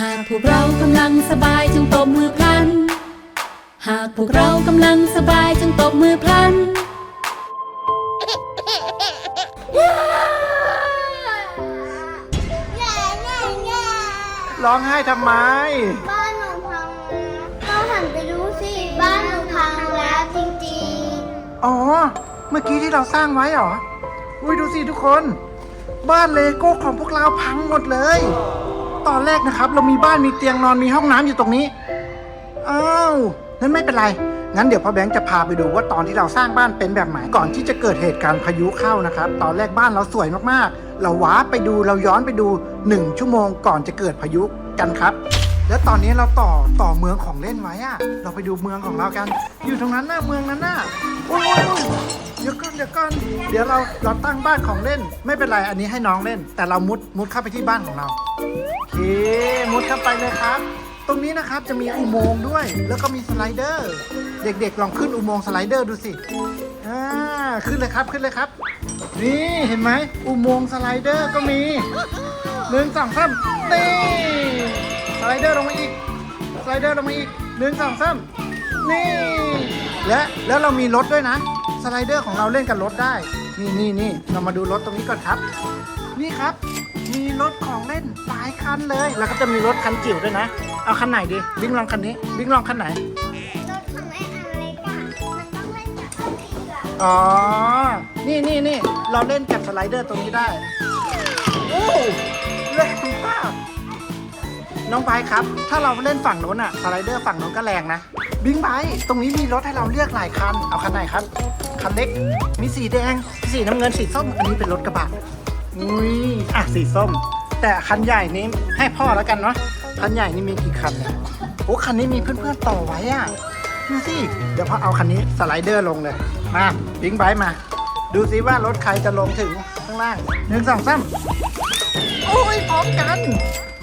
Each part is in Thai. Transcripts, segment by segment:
หากพวกเรากำลังสบายจงตบมือพลัน หากพวกเรากำลังสบายจงตบมือพลัน ร้องไห้ทำไม บ้านหนูพังเราหันไปดูสิ บ้านหนูพังแล้วจริงอ๋อ เมื่อกี้ที่เราสร้างไว้เหรอ อุ้ยดูสิทุกคน บ้านเลโก้ของพวกเราพังหมดเลย ตอนแรกนะครับ เรามีบ้านมีเตียงนอนมีห้องน้ำอยู่ตรงนี้ อ้าวนั้นไม่เป็นไร งั้นเดี๋ยวพ่อแบงค์จะพาไปดูว่าตอนที่เราสร้างบ้านเป็นแบบไหนก่อนที่จะเกิดเหตุการณ์พายุเข้านะครับ ตอนแรกบ้านเราสวยมากๆ เราว้าไปดูเราย้อนไปดูหนึ่งชั่วโมงก่อนจะเกิดพายุกันครับ แล้วตอนนี้เราต่อต่อเมืองของเล่นไว้อะเราไปดูเมืองของเรากัน อยู่ตรงนั้นหน่ะเมืองนั้นน่ะโอ้ยโอ้ยโอ้ย ดี๋ยวก่อนเดี๋ยวก่อนเดี๋ยวเราเราตั้งบ้านของเล่น ไม่เป็นไรอันนี้ให้น้องเล่น แต่เรามุดมุดเข้าไปที่บ้านของเราโอเคมุดเข้าไปเลยครับ ตรงนี้นะครับจะมีอุโมงค์ด้วย แล้วก็มีสไลเดอร์ เด็กๆลองขึ้นอุโมงค์สไลเดอร์ดูสิอ่าขึ้นเลยครับขึ้นเลยครับ นี่เห็นไหมอุโมงค์สไลเดอร์ก็มีหนึ่งสองสามนี่สไลเดอร์ลงมาอีกสไลเดอร์ลงมาอีกหนึ่งสองสามนี่ และแล้วเรามีรถด้วยนะ สไลเดอร์ของเราเล่นกับรถได้ นี่นี่นี่เรามาดูรถตรงนี้ก่อนครับ นี่ครับ มีรถของเล่นหลายคันเลย แล้วก็จะมีรถคันจิ๋วด้วยนะ เอาคันไหนดี บิ๊กลองคันนี้ บิ๊กลองคันไหนๆรถคันเล่นอันเล็กอะมันต้องเล่นกับอันเล็กอะอ๋อ นี่นี่นี่เราเล่นกับสไลเดอร์ตรงนี้ได้ โอ้แรงมากน้องไบร์ทครับ ถ้าเราเล่นฝั่งโน้นอะสไลเดอร์ฝั่งโน้นก็แรงนะ บิงไบร์ตรงนี้มีรถให้เราเลือกหลายคัน เอาคันไหนครับ คันเล็ก มีสีแดง สีน้ำเงิน สีส้ม อันนี้เป็นรถกระบะ อุ้ย อะ สีส้ม แต่คันใหญ่นี้ให้พ่อแล้วกันเนาะ คันใหญ่นี่มีกี่คันเนี่ยโอ้คันนี้มีเพื่อนๆต่อไว้อะ ดูสิ เดี๋ยวพ่อเอาคันนี้สไลเดอร์ลงเลย มาบิงไบค์มา ดูสิว่ารถใครจะลงถึงข้างล่างหนึ่งสองสามโอ้ยพร้อมกัน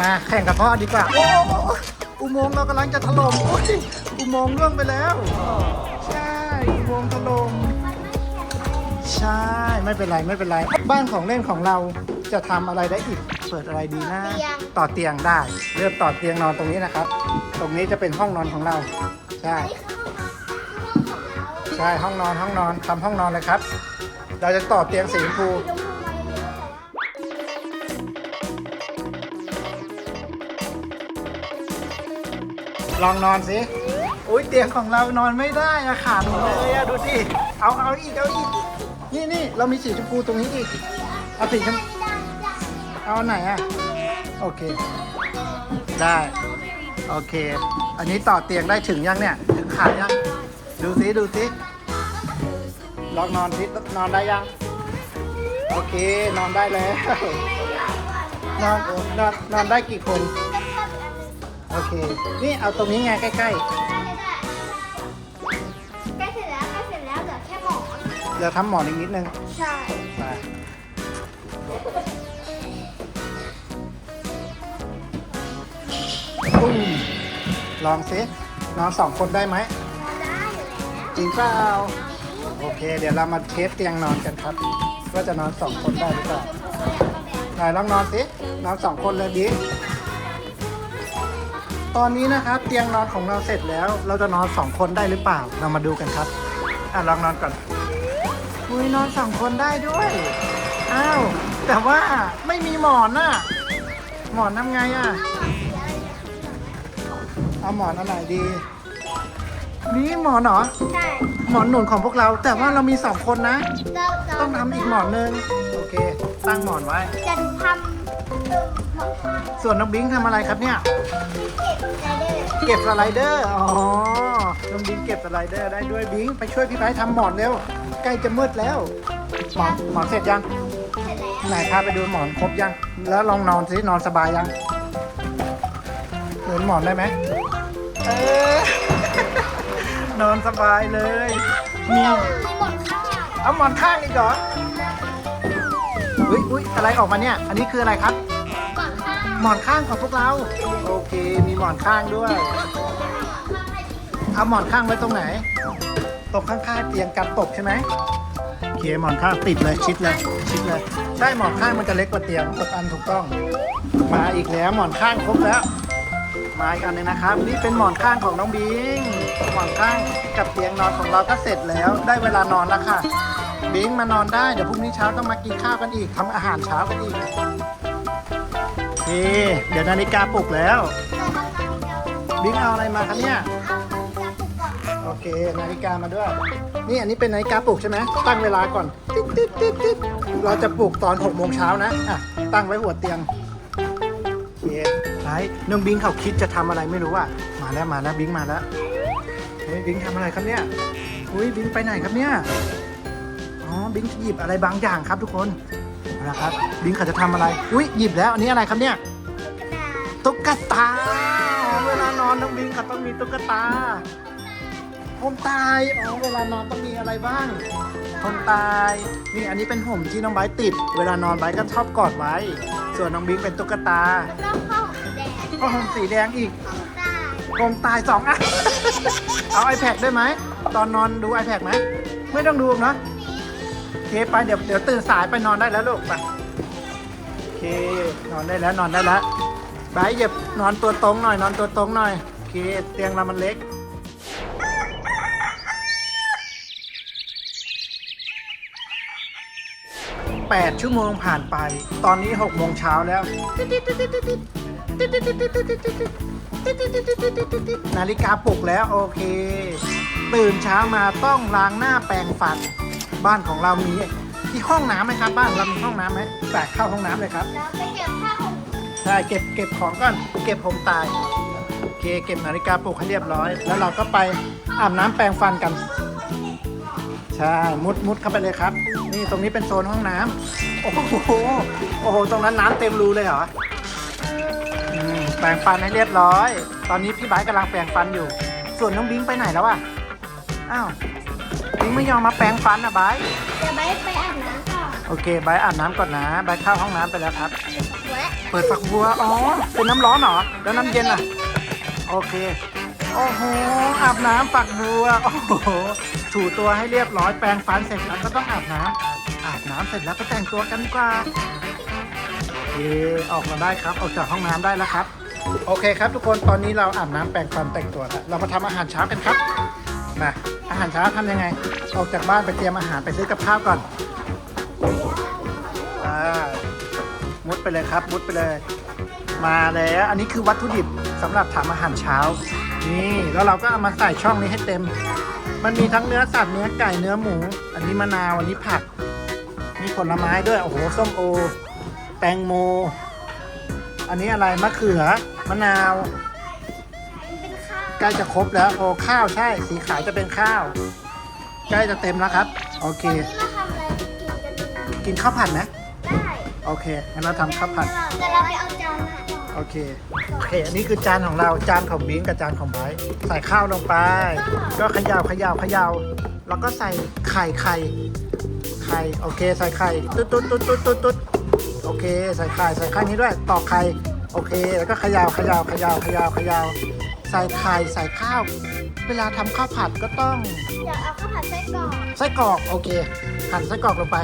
มาแข่งกับพ่อดีกว่า โอ้โอ้โอ้อุโมงค์เรากำลังจะถล่มโอ้ย อุโมงค์ล่วงไปแล้ว ใช่อุโมงค์ถล่มใช่ไม่เป็นไรไม่เป็นไร บ้านของเล่นของเราจะทำอะไรได้อีก เปิดอะไรดีนะต่อเตียงได้ เริ่มต่อเตียงนอนตรงนี้นะครับ ตรงนี้จะเป็นห้องนอนของเรา ใช่ใช่ห้องนอนห้องนอนทำห้องนอนเลยครับ เราจะต่อเตียงสีชมพูลองนอนสิ โอ้ยเตียงของเรานอนไม่ได้อะขาดหมดเลยอะดูสิ เอาเอาอีกเอาอีก นี่นี่เรามีสีชมพูตรงนี้อีก เอาสีชมเอาอันไหนอะโอเค ได้ โอเค อันนี้ต่อเตียงได้ถึงยังเนี่ย ถึงขายัง ดูสิดูสิ ลองนอนสินอนได้ยัง โอเคนอนได้แล้วนอนนอนนอนได้กี่คน โอเค นี่เอาตรงนี้ไงใกล้ใเดี๋ยวทำหมอนอีกนิดนึงใช่ไปปุ้มลองสินอนสองคนได้ไหม ได้อยู่แล้วจริงเปล่าโอเค เดี๋ยวเรามาเทสเตียงนอนกันครับ ว่าจะนอนสองคนได้หรือเปล่าไหนลองนอนสินอนสองคนเลยบิ๊กตอนนี้นะครับ เตียงนอนของเราเสร็จแล้ว เราจะนอนสองคนได้หรือเปล่า เรามาดูกันครับ อะลองนอนก่อน อุ้ยนอนสองคนได้ด้วย อ้าว แต่ว่าไม่มีหมอนน่ะ หมอนทำไงอะ เอาหมอนอันไหนดี นี่หมอนเหรอ ใช่หมอนหนุนของพวกเรา แต่ว่าเรามีสองคนนะ เราเราต้องทำอีกหมอนหนึง โอเค ตั้งหมอนไว้ จะทำส่วนน้องบิงทำอะไรครับเนี่ย เก็บใจได้เลยเก็บสไลเดอร์ อ๋อ น้องบิงเก็บสไลเดอร์ได้ด้วยบิง ไปช่วยพี่ไบร์ททำหมอนเร็ว ใกล้จะมืดแล้วหมอนหมอนเสร็จยังเสร็จแล้วไหนพาไปดูหมอนครบยัง แล้วลองนอนสินอนสบายยังหนุนหมอนได้ไหมเออนอนสบายเลย มีมีหมอนข้างหลังเอาหมอนข้างอีกเหรออุ้ยอุ้ยอะไรออกมาเนี่ย อันนี้คืออะไรครับก่อนข้างหมอนข้างของพวกเรา โอเค มีหมอนข้างด้วย เอาหมอนข้างไว้ตรงไหน ตรงข้างๆเตียงกันตกใช่ไหมโอเคหมอนข้างติดเลยชิดเลย ชิดเลย ใช่หมอนข้างมันจะเล็กกว่าเตียงตกอันถูกต้อง มาอีกแล้วหมอนข้างครบแล้ว มาอีกอันหนึงนะครับ นี่เป็นหมอนข้างของน้องบิงหมอนข้างกับเตียงนอนของเราก็เสร็จแล้ว ได้เวลานอนแล้วค่ะบิงมานอนได้เดี๋ยวพรุ่งนี้เช้าต้องมากินข้าวกันอีกทำอาหารเช้ากันอีกโอเคเดี๋ยวนาฬิกาปลุกแล้ว บิงเอาอะไรมาครับเนี่ย โอเค นาฬิกามาด้วย นี่อันนี้เป็นนาฬิกาปลุกใช่ไหมตั้งเวลาก่อนติ๊ดติ๊ดติ๊ดติ๊ดเราจะปลุกตอน6โมงเช้านะอะตั้งไว้หัวเตียงโอเคไอ้น้องบิงเขาคิดจะทำอะไรไม่รู้อะมาแล้วมาแล้วบิงมาแล้วเฮ้ยบิงทำอะไรครับเนี่ยอุ้ยบิงไปไหนครับเนี่ยอ๋อบิงหยิบอะไรบางอย่างครับทุกคนเอาละครับบิงเขาจะทำอะไรอุ้ยหยิบแล้วอันนี้อะไรครับเนี่ยตุ๊กตา เวลานอนน้องบิงเขาต้องมีตุ๊กตา ผมตาย อ๋อ เวลานอนต้องมีอะไรบ้างผมตาย นี่อันนี้เป็นห่มที่น้องไบร์ทติด เวลานอนไบร์ทก็ชอบกอดไว้ ส่วนน้องบิงเป็นตุ๊กตาแล้วเข้าสีแดงก็ห่มสีแดงอีกของตาผมตายสองอัน เอา iPad ได้ไหม ตอนนอนดู iPad ไหม ไม่ต้องดูเนอะโอเคไปเดี๋ยวเดี๋ยวตื่นสายไปนอนได้แล้วลูกไปโอเคนอนได้แล้วนอนได้แล้วไบร์ทเหยียบนอนตัวตรงหน่อยนอนตัวตรงหน่อยโอเคเตียงเรามันเล็ก 8 ชั่วโมงผ่านไป ตอนนี้6โมงเช้าแล้ว นาฬิกาปลุกแล้วโอเค ตื่นเช้ามาต้องล้างหน้าแปรงฟัน บ้านของเรามีที่ห้องน้ำไหมครับ บ้านเรามีห้องน้ำไหมไปเข้าห้องน้ำเลยครับแล้วไปเก็บผ้าห่มใช่เก็บเก็บของก่อนเก็บผมตายโอเคเก็บนาฬิกาปลุกให้เรียบร้อย แล้วเราก็ไปอาบน้ำแปรงฟันกัน ใช่ มุดมุดเข้าไปเลยครับ นี่ตรงนี้เป็นโซนห้องน้ำโอ้โหโอ้โห ตรงนั้นน้ำเต็มรูเลยเหรออืมแปรงฟันให้เรียบร้อย ตอนนี้พี่ไบร์ทกำลังแปรงฟันอยู่ ส่วนน้องบิงไปไหนแล้วอะอ้าวบิงไม่ยอมมาแปรงฟันอะไบร์ทเดี๋ยวไปไปอาบน้ำก่อนโอเคไบร์ทอาบน้ำก่อนนะไบร์ทเข้าห้องน้ำไปแล้วครับแวะเปิดฝักบัว อ๋อ เป็นน้ำร้อนเหรอ แล้วน้ำเย็นล่ะ โอเค โอ้โห อาบน้ำฝักบัว โอ้โห ถูตัวให้เรียบร้อย แปรงฟันเสร็จแล้วก็ต้องอาบน้ำอาบน้ำเสร็จแล้วก็แต่งตัวกันดีกว่าโอเคออกมาได้ครับ ออกจากห้องน้ำได้แล้วครับ โอเคครับทุกคน ตอนนี้เราอาบน้ำแปรงฟันแต่งตัวแล้ว เรามาทำอาหารเช้ากันครับ มา อาหารเช้าทำยังไง ออกจากบ้านไปเตรียมอาหารไปซื้อกับข้าวก่อนอ่ามุดไปเลยครับ มุดไปเลย มาแล้ว อันนี้คือวัตถุดิบสำหรับทำอาหารเช้า นี่แล้วเราก็เอามาใส่ช่องนี้ให้เต็ม มันมีทั้งเนื้อสัตว์เนื้อไก่เนื้อหมู อันนี้มะนาวอันนี้ผัก มีผลไม้ด้วย โอ้โหส้มโอ แตงโม อันนี้อะไรมะเขือมะนาวเป็นข้าวใกล้จะครบแล้วโอ้ข้าวใช่ สีขาวจะเป็นข้าวใกล้จะเต็มแล้วครับ โอเควันนี้เราทำอะไรกินกันดีกินข้าวผัดไหมได้โอเคงั้นเราทำข้าวผัด แต่เราไปเอาจานมา โอเค โอเค อันนี้คือจานของเรา จานของบิงกับจานของไบร์ทใส่ข้าวลงไป ก็เขย่าเขย่าเขย่าแล้วก็ใส่ไข่ไข่ ไข่ โอเค ใส่ไข่ ตุ๊ดตุ๊ดตุ๊ดตุ๊ดตุ๊ดตุ๊ดโอเค ใส่ไข่ ใส่ไข่นี้ด้วย ตอกไข่ โอเค แล้วก็เขย่าเขย่าเขย่าเขย่าเขย่าใส่ไข่ ใส่ข้าว เวลาทำข้าวผัดก็ต้อง เดี๋ยวเอาข้าวผัดไส้กรอก ไส้กรอก โอเค หั่นไส้กรอกลงไป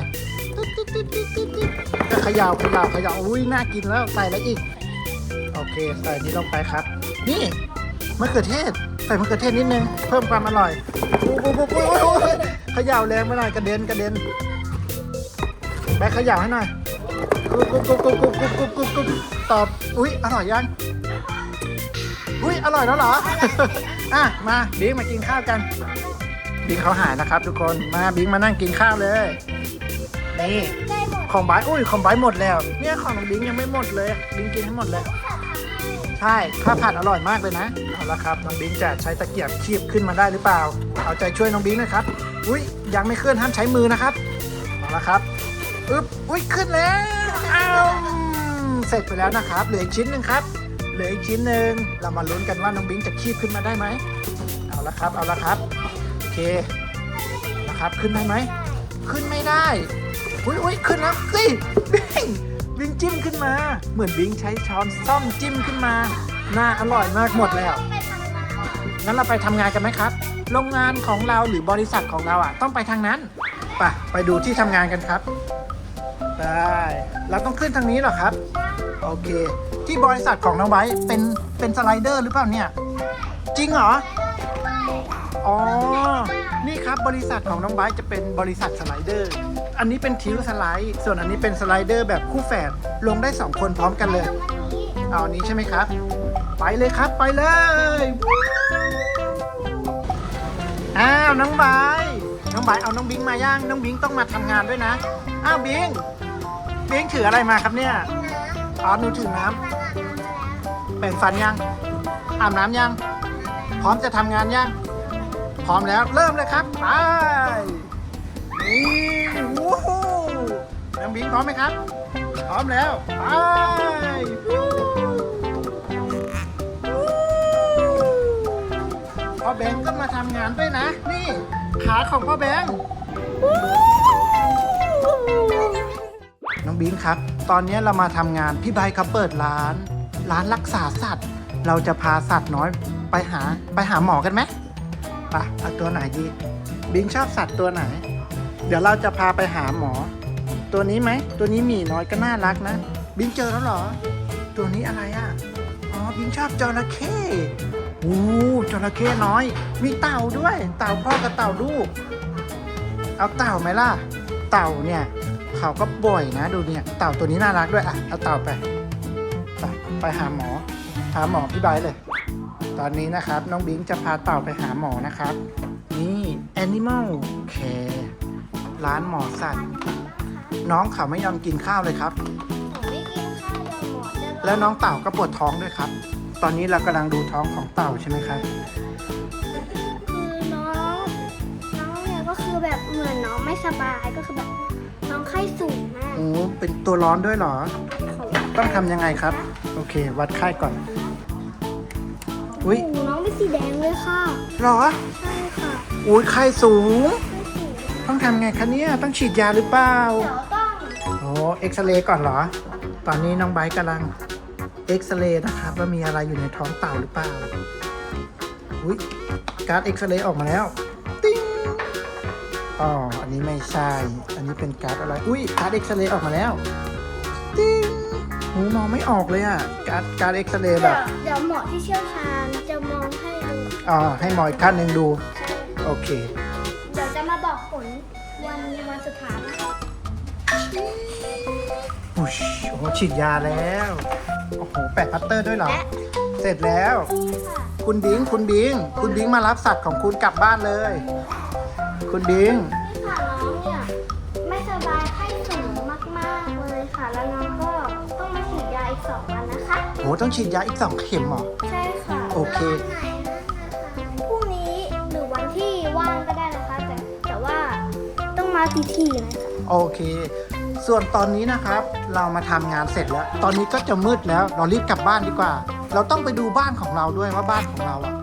ตุ๊ดตุ๊ดตุ๊ดตุ๊ดตุ๊ดตุ๊ดก็เขย่าเขย่าเขย่าอุ้ย น่ากินแล้ว ใส่อะไรอีก โอเค ใส่นี้ลงไปครับ นี่มะเขือเทศ ใส่มะเขือเทศนิดนึง เพิ่มความอร่อยปุ๊บปุ๊บปุ๊บปุ๊บปุ๊บเขย่าแรงไปหน่อยกระเด็นกระเด็นแบกขย่าให้หน่อยกุ๊บกุ๊บกุ๊บกุ๊บกุ๊บกุ๊บกุ๊บกุ๊บกุ๊บตอบ อุ๊ยอร่อยยัง อุ๊ยอร่อยแล้วเหรอ อะ มาบิงมากินข้าวกัน บิงเขาหายนะครับ ทุกคน มาบิงมานั่งกินข้าวเลย นี่ ของบร์ทอุ้ย ของบร์ทหมดแล้ว เนี่ยของบิงยังไม่หมดเลย บิงกินให้หมดเลย ใช่ข้าวผัดอร่อยมากเลยนะ เอาละครับ น้องบิงจะใช้ตะเกียบคีบขึ้นมาได้หรือเปล่า เอาใจช่วยน้องบิงนะครับ อุ้ยยังไม่ขึ้นห้ามใช้มือนะครับ เอาละครับอึ๊บอุ้ยขึ้นแล้วอ้าวเสร็จไปแล้วนะครับ เหลืออีกชิ้นหนึ่งครับเหลืออีกชิ้นหนึ่งเรามาลุ้นกันว่าน้องบิงจะคีบขึ้นมาได้ไหมเอาละครับ เอาละครับ โอเคนะครับ ขึ้นได้ไหม ขึ้นไม่ได้ อุ้ยอุ้ยขึ้นแล้วสิบิง บิงจิ้มขึ้นมา เหมือนบิงใช้ช้อนซ่อมจิ้มขึ้นมา น่าอร่อยมากหมดแล้วไปทำงานงั้นเราไปทำงานกันไหมครับ โรงงานของเราหรือบริษัทของเราอะ ต้องไปทางนั้นไปไปดูที่ทำงานกันครับ ได้ เราต้องขึ้นทางนี้เหรอครับ โอเค ที่บริษัทของน้องไบร์ทเป็นเป็นสไลเดอร์หรือเปล่าเนี่ย จริงเหรอ อ๋อ นี่ครับบริษัทของน้องไบร์ทจะเป็นบริษัทสไลเดอร์ อันนี้เป็นทิวสไลด์ ส่วนอันนี้เป็นสไลเดอร์แบบคู่แฝด ลงได้ 2 คนพร้อมกันเลย เอาอันนี้ใช่ไหมครับ ไปเลยครับไปเลย อ้าวน้องไบร์ทน้องไบร์ทเอาน้องบิงมาย่าง น้องบิงต้องมาทำงานด้วยนะ อ้าวบิง บิงถืออะไรมาครับเนี่ย อ๋อหนูถือน้ำแปรงฟันยัง อาบน้ำยัง พร้อมจะทำงานยัง พร้อมแล้วเริ่มเลยครับไปนี่วู้ฮู้น้องบิงพร้อมไหมครับ พร้อมแล้วไปวูวูพ่อแบงก็มาทำงานด้วยนะ นี่ขาของพ่อแบงน้องบิงครับ ตอนนี้เรามาทำงานพี่ใบเขาเปิดร้าน ร้านรักษาสัตว์ เราจะพาสัตว์น้อยไปหาไปหาหมอกันไหม ไปเอาตัวไหนดีบิงชอบสัตว์ตัวไหน เดี๋ยวเราจะพาไปหาหมอ ตัวนี้ไหม ตัวนี้หมีน้อยก็น่ารักนะ บิงเจอแล้วเหรอ ตัวนี้อะไรอะ อ๋อ บิงชอบจระเข้โอ้จระเข้น้อย มีเต่าด้วย เต่าพ่อกับเต่าลูก เอาเต่าไหมล่ะ เต่าเนี่ยเขาก็บ่อยนะดูเนี่ย เต่าตัวนี้น่ารักด้วยอะ เอาเต่าไป ไปไปหาหมอ หาหมอพี่ใบเลย ตอนนี้นะครับน้องบิงจะพาเต่าไปหาหมอนะครับ นี่ Animal Care ร้านหมอสัตว์ น้องเขาไม่ยอมกินข้าวเลยครับผมไม่กินข้าวเดี๋ยวหมอจะรอแล้วน้องเต่าก็ปวดท้องด้วยครับ ตอนนี้เรากำลังดูท้องของเต่าใช่ไหมครับ คือน้องน้องเนี่ยก็คือแบบเหมือนน้องไม่สบายก็คือแบบน้องไข้สูงมากโอ้เป็นตัวร้อนด้วยเหรอเขาต้องทำยังไงครับ โอเค วัดไข้ก่อน อุ้ยหูน้องเป็นสีแดงเลยค่ะเหรอ ใช่ค่ะอุ้ยไข้สูงไข้สูงต้องทำไงคะเนี่ย ต้องฉีดยาหรือเปล่า เดี๋ยวต้องโอ้เอ็กซเรย์ก่อนเหรอ ตอนนี้น้องไบร์ทกำลังเอ็กซเรย์นะครับว่ามีอะไรอยู่ในท้องเต่าหรือเปล่า อุ้ยการ์ดเอ็กซเรย์ออกมาแล้ว ติ้ง อ๋อ อันนี้ไม่ใช่ อันนี้เป็นการ์ดอะไร อุ้ยการ์ดเอ็กซเรย์ออกมาแล้ว ติ้ง หูมองไม่ออกเลยอะ การ์ดการ์ดเอ็กซเรย์แบเดี๋ยบวเดี๋ยวหมอที่เชี่ยวชาญจะมองให้ดูอ๋อ ให้หมออีกท่านหนึ่งดู โอเค เดี๋ยวจะมาบอกผลวันวันสุดท้ายนะคะอุ๊ยโอ้โหฉีดยาแล้ว โอ้โห แปะพัตเตอร์ด้วยเหรอ และเสร็จแล้ว นี่ค่ะ คุณบิง คุณบิง คุณบิงมารับสัตว์ของคุณกลับบ้านเลย คุณบิง นี่ค่ะน้องเนี่ยไม่สบายไข้สูงมากๆเลยค่ะ แล้วน้องก็ โหต้องฉีดยาอีกสองเข็มเหรอ ใช่ค่ะโอเค พรุ่งนี้หรือวันที่ว่างก็ได้นะคะ แต่แต่ว่าต้องมาทีทีๆนะคะโอเค ส่วนตอนนี้นะครับ เรามาทำงานเสร็จแล้ว ตอนนี้ก็จะมืดแล้ว เรารีบกลับบ้านดีกว่า เราต้องไปดูบ้านของเราด้วยว่าบ้านของเราอะ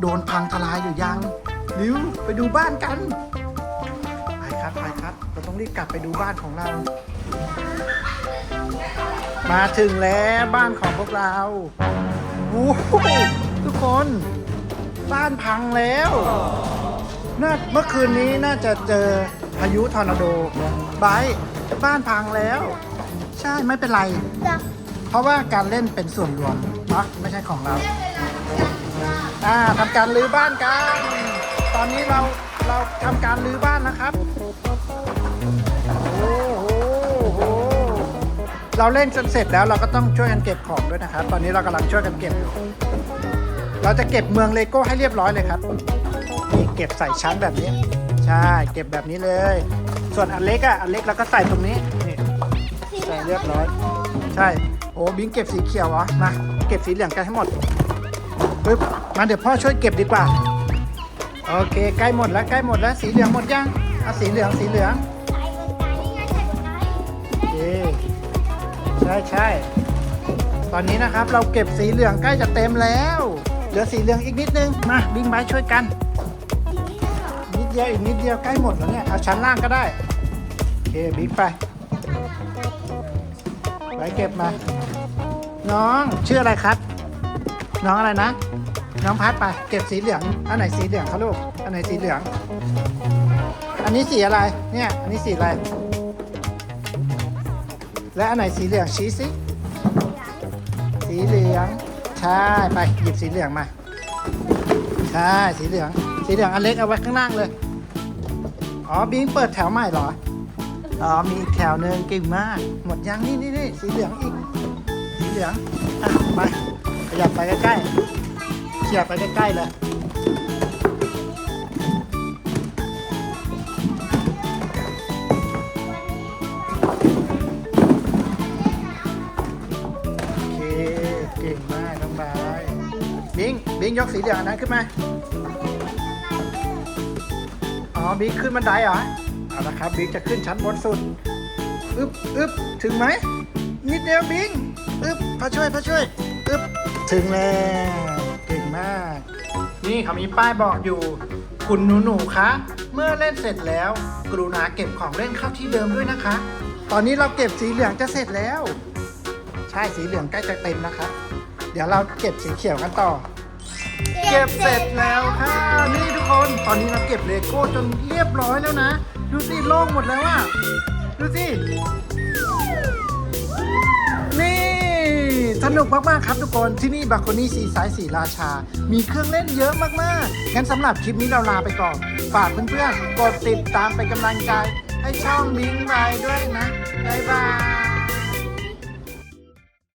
โดนพังทลายหรือยังริวไปดูบ้านกัน ไปครับไปครับ เราต้องรีบกลับไปดูบ้านของเรา มาถึงแล้วบ้านของพวกเราโอ้โหทุกคน บ้านพังแล้วน่าเมื่อคืนนี้น่าจะเจอพายุทอร์นาโดไบร์ทบ้านพังแล้ว ใช่ไม่เป็นไร เพราะว่าการเล่นเป็นส่วนรวมเนอะไม่ใช่ของเรา อ่าทำการรื้อบ้านกัน ตอนนี้เราเราทำการรื้อบ้านนะครับ เราเล่นจนเสร็จแล้วเราก็ต้องช่วยกันเก็บของด้วยนะครับ ตอนนี้เรากำลังช่วยกันเก็บอยู่เราจะเก็บเมืองเลโก้ให้เรียบร้อยเลยครับนี่เก็บใส่ชั้นแบบนี้ ใช่เก็บแบบนี้เลย ส่วนอันเล็กอะอันเล็กเราก็ใส่ตรงนี้นี่ใส่เรียบร้อย ใช่โอ้บิงเก็บสีเขียวเหรอมาเก็บสีเหลืองกันให้หมดปึ๊บมาเดี๋ยวพ่อช่วยเก็บดีกว่าโอเคใกล้หมดแล้วใกล้หมดแล้วสีเหลืองหมดยังเอาสีเหลืองสีเหลือง ช่ใช่ตอนนี้นะครับเราเก็บสีเหลืองใกล้จะเต็มแล้ว เหลือสีเหลืองอีกนิดนึง มาบิงไบช่วยกัน นิดเดียวอีกนิดเดียวใกล้หมดแล้วเนี่ย เอาชั้นล่างก็ได้ โอเคบิ๊กไป ไปเก็บมา น้องชื่ออะไรครับ น้องอะไรนะ น้องพัดไป เก็บสีเหลือง อันไหนสีเหลืองคะลูก อันไหนสีเหลือง อันนี้สีอะไร เนี่ย อันนี้สีอะไร และอันไหนสีเหลืองชี้สิ สีเหลืองใใช่ ไปหยิบสีเหลืองมา ใช่ สีเหลือง สีเหลืองอันเล็กเอาไว้ข้างล่างเลย อ๋อ บิงเปิดแถวใหม่เหรอ อ๋อ มีอีกแถวหนึ่งเก่งมาก หมดยังนี่นี่นี่สีเหลืองอีก สีเหลือง อะ ไป ขยับไปใกล้ๆเขี่ยบไปใกล้ๆเลย บิงบิงยกสีเหลืองอันนั้นขึ้นมา อ๋อบิงขึ้นบันไดเหรอ เอาละครับบิงจะขึ้นชั้นบนสุด อึ๊บอึ๊บถึงไหม นิดเดียวบิง อึ๊บพอช่วยพอช่วย อึ๊บถึงแล้วเก่งมาก นี่เขามีป้ายบอกอยู่ คุณหนูหนูๆคะ เมื่อเล่นเสร็จแล้ว กรุณาเก็บของเล่นเข้าที่เดิมด้วยนะคะ ตอนนี้เราเก็บสีเหลืองจะเสร็จแล้ว ใช่สีเหลืองใกล้จะเต็มนะครับเดี๋ยวเราเก็บสีเขียวกันต่อ เก็บเสร็จแล้วค่ะ นี่ทุกคน ตอนนี้เราเก็บเลโก้จนเรียบร้อยแล้วนะ ดูสิโล่งหมดแล้วอะดูสิ นี่ สนุกมาก ๆ ครับทุกคน ที่นี่บาโคนี่ซีไซส์สีราชา มีเครื่องเล่นเยอะมาก ๆ งั้นสำหรับคลิปนี้เราลาไปก่อน ฝากเพื่อน ๆ กดติดตามเป็นกำลังใจ ให้ช่องบิงบายด้วยนะ บ๊ายบาย